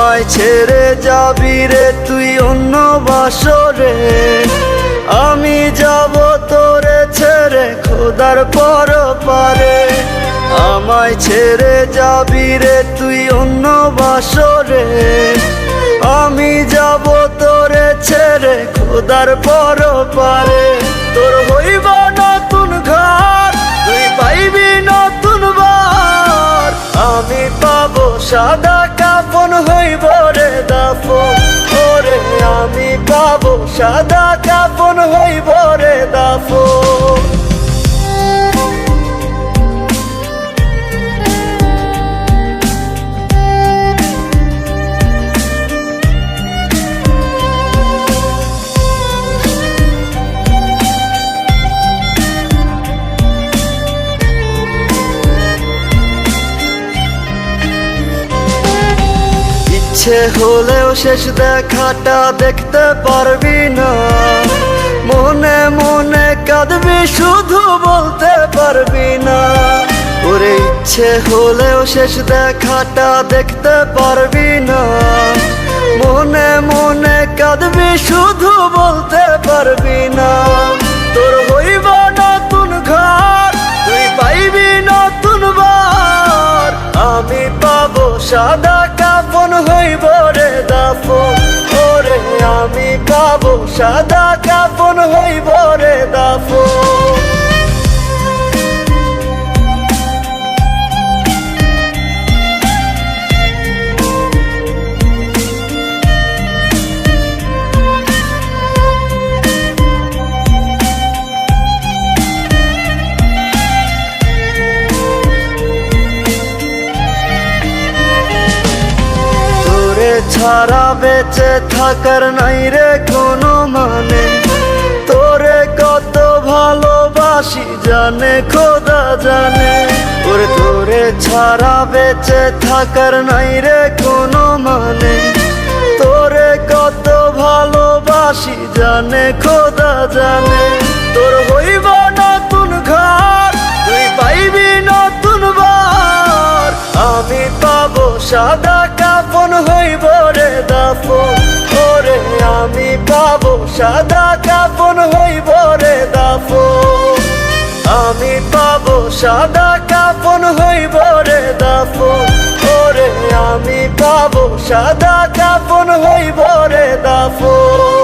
আমায় ছেড়ে যাবি রে, তুই অন্য বাসরে। আমি যাব তোরে ছেড়ে, খোদার পর পারে আমায় ছেড়ে যাবি রে, তুই অন্য বাসরে। আমি যাব তোরে ছেড়ে, খোদার পর পারে তোর সাদা কাপন হইব রে দাফন। আমি পাবো সাদা কাপন হইব রে দাফন। ইচ্ছে হলেও শেষ দেখাটা দেখতে পারবি না। মনে মনে কাঁদবি, শুধু বলতে পারবি না। ওরে ইচ্ছে হলেও শেষ দেখাটা দেখতে পারবি না। মনে মনে কাঁদবি, শুধু বলতে পারবি না। তোর হইব নতুন ঘর, তুই পাইবি নতুন বার। আমি পাবো সাদা সাদা কাপন হইব রে ছাড়া বেঁচে থাকার নাই রে কোনো মানে। তোরে কত ভালোবাসি, জানে, খোদা জানে। ওরে তোরে ছাড়া বেঁচে থাকার নাই রে কোনো মানে। তোরে কত ভালোবাসি, জানে, খোদা জানে। তোর হইব নতুন ঘর, তুই পাইবি নতুন বার। আমি পাবো সাদা কাপন হইব সাদা কাপন হইব রে দাফন। আমি পাবো সাদা কাপন হইব রে দাফন। ওরে, আমি পাবো সাদা কাপন হইব রে দাফন।